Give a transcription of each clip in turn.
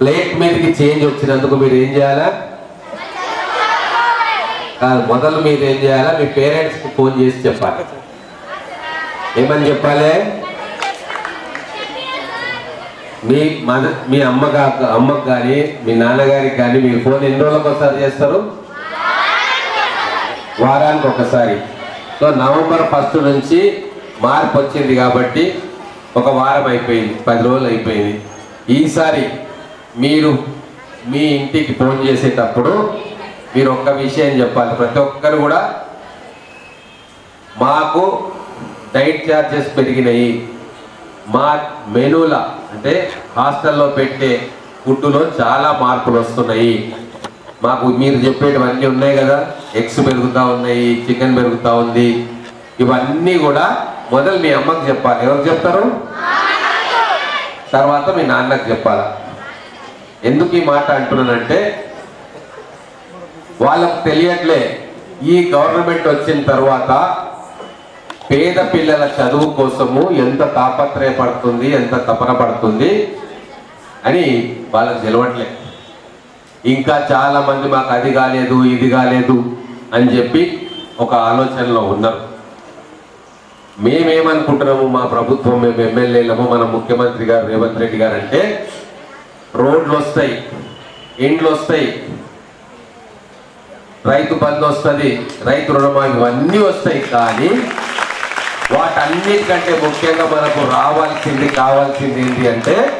Plate మీదకి change వచ్చినందుకు మీరు ఏం చేయాలా? కాదు, మొదలు మీరు ఏం చేయాలా? మీ పేరెంట్స్కి ఫోన్ చేసి చెప్పాలి. ఏమని చెప్పాలి? మీ మన మీ అమ్మ అమ్మకు కానీ మీ నాన్నగారికి కానీ మీరు ఫోన్ ఎన్ని రోజులకు ఒకసారి చేస్తారు? వారానికి ఒకసారి. సో నవంబర్ ఫస్ట్ నుంచి మార్పు వచ్చింది కాబట్టి ఒక వారం అయిపోయింది పది రోజులు అయిపోయింది. ఈసారి మీరు మీ ఇంటికి ఫోన్ చేసేటప్పుడు మీరు ఒక్క విషయం చెప్పాలి. ప్రతి ఒక్కరు కూడా మాకు డైట్ ఛార్జెస్ పెరిగినాయి. మా మెనూల అంటే హాస్టల్లో పెట్టే ఫుడ్లో చాలా మార్పులు వస్తున్నాయి. మాకు మీరు చెప్పేటివన్నీ ఉన్నాయి కదా. ఎగ్స్ పెరుగుతూ ఉన్నాయి చికెన్ పెరుగుతూ ఉంది. ఇవన్నీ కూడా మొదలు మీ అమ్మకి చెప్పాలి. ఎవరికి చెప్తారు? తర్వాత మీ నాన్నకి చెప్పాలి. ఎందుకు ఈ మాట అంటున్నానంటే వాళ్ళకు తెలియట్లే. ఈ గవర్నమెంట్ వచ్చిన తర్వాత పేద పిల్లల చదువు కోసము ఎంత తాపత్రయపడుతుంది ఎంత తపన పడుతుంది అని వాళ్ళకు తెలవట్లే. ఇంకా చాలా మంది మాకు అది కాలేదు ఇది కాలేదు అని చెప్పి ఒక ఆలోచనలో ఉన్నారు. మేమేమనుకుంటున్నాము మా ప్రభుత్వం మేము ఎమ్మెల్యేలము మన ముఖ్యమంత్రి గారు రేవంత్ రెడ్డి గారు అంటే రోడ్లు వస్తాయి ఇండ్లు వస్తాయి రైతు బంధు వస్తుంది రైతు రుణమాఫీ ఇవన్నీ వస్తాయి కానీ వాటన్నిటికంటే ముఖ్యంగా మనకు రావాల్సింది కావాల్సింది ఏంటి అంటే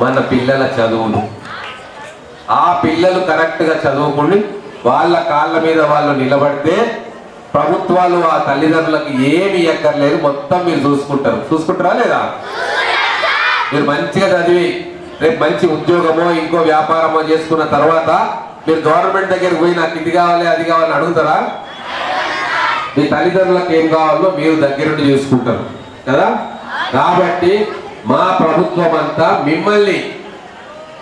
మన పిల్లల చదువులు. ఆ పిల్లలు కరెక్ట్గా చదువుకుని వాళ్ళ కాళ్ళ మీద వాళ్ళు నిలబడితే ప్రభుత్వాలు ఆ తల్లిదండ్రులకు ఏమి ఎక్కర్లేదు. మొత్తం మీరు చూసుకుంటారు. చూసుకుంటారా లేదా? మీరు మంచిగా చదివి రేపు మంచి ఉద్యోగమో ఇంకో వ్యాపారమో చేసుకున్న తర్వాత మీరు గవర్నమెంట్ దగ్గరికి పోయి నాకు ఇది కావాలి అది కావాలని అడుగుతారా? మీ తల్లిదండ్రులకు ఏం కావాలో మీరు దగ్గరుండి చూసుకుంటారు. కదా? కాబట్టి మా ప్రభుత్వం అంతా మిమ్మల్ని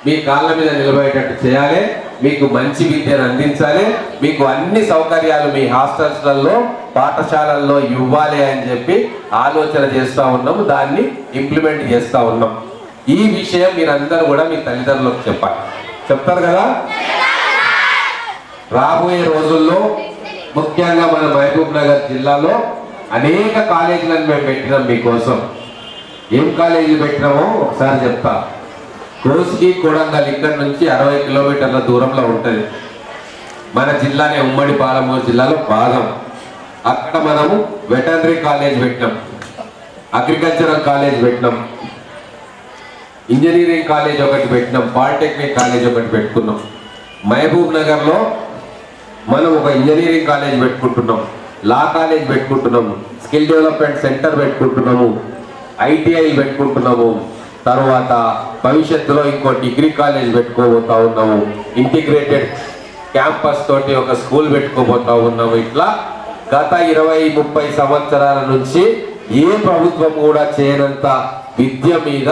మీ కాళ్ళ మీద నిలబడేటట్టు చేయాలి. మీకు మంచి విద్యను అందించాలి. మీకు అన్ని సౌకర్యాలు మీ హాస్టల్స్లలో పాఠశాలల్లో ఇవ్వాలి అని చెప్పి ఆలోచన చేస్తూ ఉన్నాము. దాన్ని ఇంప్లిమెంట్ చేస్తూ ఉన్నాం. ఈ విషయం మీరందరూ కూడా మీ తల్లిదండ్రులకు చెప్పాలి. చెప్తారు కదా? రాబోయే రోజుల్లో ముఖ్యంగా మన మహబూబ్ నగర్ జిల్లాలో అనేక కాలేజీలను మేము పెట్టినాం మీకోసం. ఏం కాలేజీలు పెట్టినామో ఒకసారి చెప్తా. కోసికి కొడంగల్ ఇక్కడ నుంచి అరవై కిలోమీటర్ల దూరంలో ఉంటుంది. మన జిల్లానే ఉమ్మడి పాలమూరు జిల్లాలో భాగం. అక్కడ మనము వెటనరీ కాలేజ్ పెట్టినాం. అగ్రికల్చరల్ కాలేజ్ పెట్టినాం. ఇంజనీరింగ్ కాలేజ్ ఒకటి పెట్టినాం పాలిటెక్నిక్ కాలేజ్ ఒకటి పెట్టుకున్నాం. మహబూబ్ నగర్లో మనం ఒక ఇంజనీరింగ్ కాలేజ్ పెట్టుకుంటున్నాం లా కాలేజ్ పెట్టుకుంటున్నాము స్కిల్ డెవలప్మెంట్ సెంటర్ పెట్టుకుంటున్నాము ఐటీఐ పెట్టుకుంటున్నాము. తర్వాత భవిష్యత్తులో ఇంకో డిగ్రీ కాలేజ్ పెట్టుకోబోతా ఉన్నాము ఇంటిగ్రేటెడ్ క్యాంపస్ తోటి ఒక స్కూల్ పెట్టుకోబోతా ఉన్నాము. ఇట్లా గత ఇరవై ముప్పై సంవత్సరాల నుంచి ఏ ప్రభుత్వం కూడా చేయనంత విద్య మీద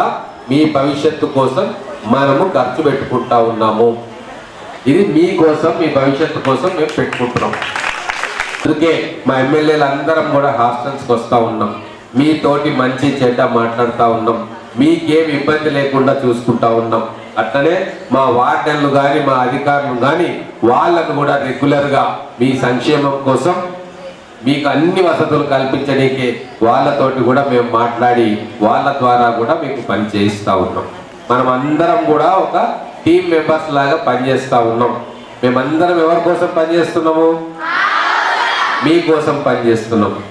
మీ భవిష్యత్తు కోసం మనము ఖర్చు పెట్టుకుంటా ఉన్నాము. ఇది మీకోసం మీ భవిష్యత్తు కోసం మేము పెట్టుకుంటున్నాం. అందుకే మా ఎమ్మెల్యేలు అందరం కూడా హాస్టల్స్కి వస్తూ ఉన్నాం. మీతోటి మంచి చెడ్డ మాట్లాడుతూ ఉన్నాం. మీకేం ఇబ్బంది లేకుండా చూసుకుంటా ఉన్నాం. అట్లనే మా వార్డెన్లు కానీ మా అధికారులు కానీ వాళ్ళకు కూడా రెగ్యులర్గా మీ సంక్షేమం కోసం మీకు అన్ని వసతులు కల్పించడానికి వాళ్ళతోటి కూడా మేము మాట్లాడి వాళ్ళ ద్వారా కూడా మీకు పని చేయిస్తూ ఉన్నాం. మనం అందరం కూడా ఒక టీం మెంబర్స్ లాగా పనిచేస్తూ ఉన్నాం. మేమందరం ఎవరి కోసం పనిచేస్తున్నాము? మీకోసం పనిచేస్తున్నాం.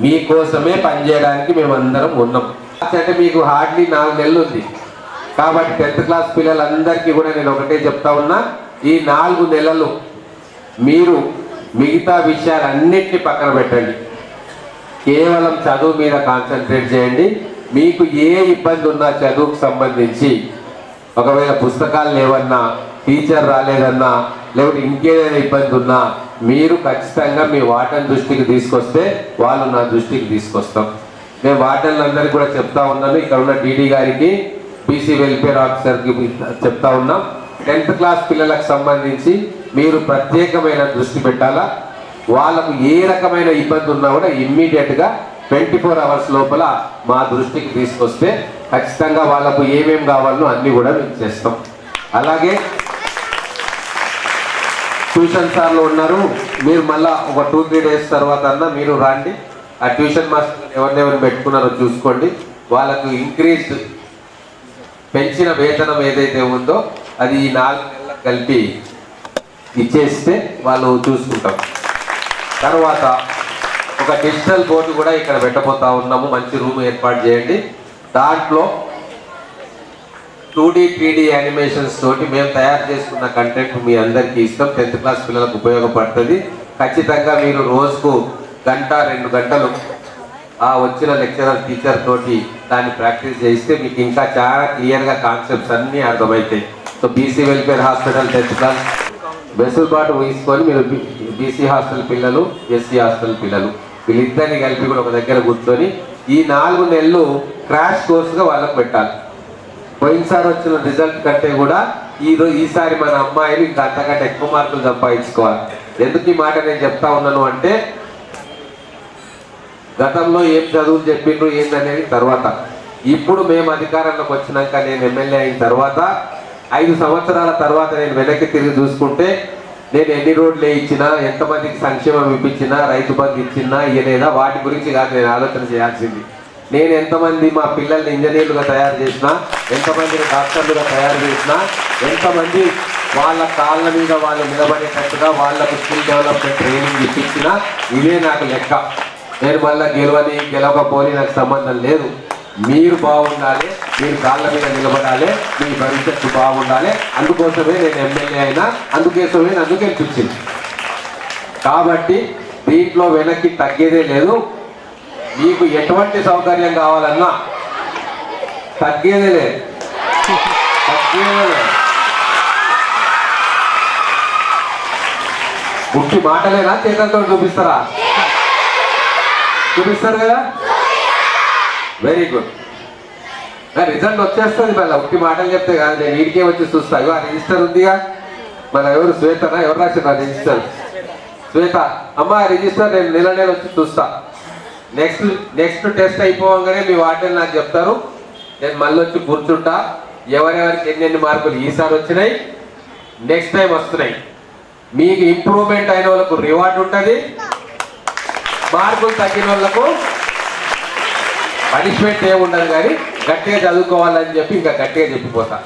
మీకోసమే పనిచేయడానికి మేమందరం ఉన్నాం. అంటే మీకు హార్డ్లీ నాలుగు నెలలు ఉంది. కాబట్టి టెన్త్ క్లాస్ పిల్లలందరికీ కూడా నేను ఒకటే చెప్తా ఉన్నా ఈ నాలుగు నెలలు మీరు మిగతా విషయాలన్నింటినీ పక్కన పెట్టండి. కేవలం చదువు మీద కాన్సన్ట్రేట్ చేయండి. మీకు ఏ ఇబ్బంది ఉన్నా చదువుకు సంబంధించి. ఒకవేళ పుస్తకాలు లేవన్నా టీచర్ రాలేదన్నా లేకపోతే ఇంకేదైనా ఇబ్బంది ఉన్నా మీరు ఖచ్చితంగా మీ వాటన్ దృష్టికి తీసుకొస్తే వాళ్ళు నా దృష్టికి తీసుకొస్తాం. మేము వాటన్లందరికీ కూడా చెప్తా ఉన్నాను. ఇక్కడ ఉన్న డీడీ గారికి బీసీ వెల్ఫేర్ ఆఫీసర్కి చెప్తా ఉన్నాం. టెన్త్ క్లాస్ పిల్లలకు సంబంధించి మీరు ప్రత్యేకమైన దృష్టి పెట్టాలా? వాళ్ళకు ఏ రకమైన ఇబ్బంది ఉన్నా కూడా ఇమ్మీడియట్గా ట్వంటీ ఫోర్ అవర్స్ లోపల మా దృష్టికి తీసుకొస్తే ఖచ్చితంగా వాళ్ళకు ఏమేమి కావాలో అన్నీ కూడా మేము చేస్తాం. అలాగే ట్యూషన్ సార్లు ఉన్నారు. మీరు మళ్ళా ఒక టూ త్రీ డేస్ తర్వాత అన్న మీరు రాండి. ఆ ట్యూషన్ మాస్టర్ ఎవరినెవరు పెట్టుకున్నారో చూసుకోండి. వాళ్ళకు ఇంక్రీజ్ పెంచిన వేతనం ఏదైతే ఉందో అది ఈ నాలుగు నెలలకు కలిపి ఇచ్చేస్తే వాళ్ళు చూసుకుంటాం తర్వాత ఒక డిజిటల్ బోర్డు కూడా ఇక్కడ పెట్టబోతా ఉన్నాము. మంచి రూమ్ ఏర్పాటు చేయండి. దాంట్లో two D three D animations తోటి మేము తయారు చేసుకున్న కంటెంట్ మీ అందరికీ ఇస్తాం. టెన్త్ క్లాస్ పిల్లలకు ఉపయోగపడుతుంది. ఖచ్చితంగా మీరు రోజుకు గంట రెండు గంటలు ఆ వచ్చిన లెక్చరర్ టీచర్ తోటి దాన్ని ప్రాక్టీస్ చేస్తే మీకు ఇంకా చాలా క్లియర్గా కాన్సెప్ట్స్ అన్నీ అర్థమవుతాయి. So BC welfare hospital tenth class వెసులుబాటు వేసుకొని మీరు బీసీ హాస్టల్ పిల్లలు ఎస్సీ హాస్టల్ పిల్లలు వీళ్ళిద్దరిని కలిపి కూడా ఒక దగ్గర కూర్చొని ఈ నాలుగు నెలలు క్రాష్ కోర్సుగా వాళ్ళకు పెట్టాలి. పోయినసారి వచ్చిన రిజల్ట్ కంటే కూడా ఈరోజు ఈసారి మన అమ్మాయిలు ఇంకా అంతకంటే ఎక్కువ మార్కులు సంపాదించుకోవాలి. ఎందుకు ఈ మాట నేను చెప్తా ఉన్నాను అంటే గతంలో ఏం చదువులు చెప్పిండ్రు ఏందనేది తర్వాత. ఇప్పుడు మేము అధికారంలోకి వచ్చినాక నేను ఎమ్మెల్యే అయిన తర్వాత ఐదు సంవత్సరాల తర్వాత నేను వెనక్కి తిరిగి చూసుకుంటే నేను ఎన్ని రోడ్లు వేయించినా ఎంతమందికి సంక్షేమం ఇప్పించినా రైతు బంధు ఇచ్చినా ఇయ్యలేదా? వాటి గురించి కాదు నేను ఆలోచన చేయాల్సింది. నేను ఎంతమంది మా పిల్లల్ని ఇంజనీర్లుగా తయారు చేసినా ఎంతమందిని డాక్టర్లుగా తయారు చేసినా ఎంతమంది వాళ్ళ కాళ్ళ మీద వాళ్ళు నిలబడేటట్టుగా వాళ్ళకు స్కిల్ డెవలప్మెంట్ ట్రైనింగ్ ఇప్పించినా ఇవే నాకు లెక్క. నేను మళ్ళీ గెలవని గెలవకపోని నాకు సంబంధం లేదు. మీరు బాగుండాలి మీరు కాళ్ళ మీద నిలబడాలి మీ భవిష్యత్తు బాగుండాలి. అందుకోసమే నేను ఎమ్మెల్యే అయినా అందుకోసమే నన్ను గెలిపించింది. కాబట్టి దీంట్లో వెనక్కి తగ్గేదే లేదు. మీకు ఎటువంటి సౌకర్యం కావాలన్నా తగ్గేదే లేదు. తగ్గేదే లేదు. మాటలేనా? చేతలతో చూపిస్తారా? చూపిస్తారు కదా? వెరీ గుడ్ రిజల్ట్ వచ్చేస్తుంది మళ్ళీ. ఉట్టి మాటలు చెప్తే కాదు. నేను వీడికే వచ్చి చూస్తా. ఇగో ఆ రిజిస్టర్ ఉందిగా. మళ్ళీ ఎవరు శ్వేతనా? ఎవరు రాసిన రిజిస్టర్ శ్వేత అమ్మ ఆ రిజిస్టర్ నేను నెల నెల వచ్చి చూస్తా. నెక్స్ట్ నెక్స్ట్ టెస్ట్ అయిపోగానే మీ వార్డెన్ నాకు చెప్తారు. నేను మళ్ళీ వచ్చి కూర్చుంటా. ఎవరెవరికి ఎన్నెన్ని మార్కులు ఈసారి వచ్చినాయి నెక్స్ట్ టైం వస్తున్నాయి. మీకు ఇంప్రూవ్మెంట్ అయిన వాళ్ళకు రివార్డ్ ఉంటుంది. మార్కులు తగ్గిన వాళ్ళకు పనిష్మెంట్ ఏముండదు కానీ గట్టిగా చదువుకోవాలని చెప్పి ఇంకా గట్టిగా చెప్పిపోతా.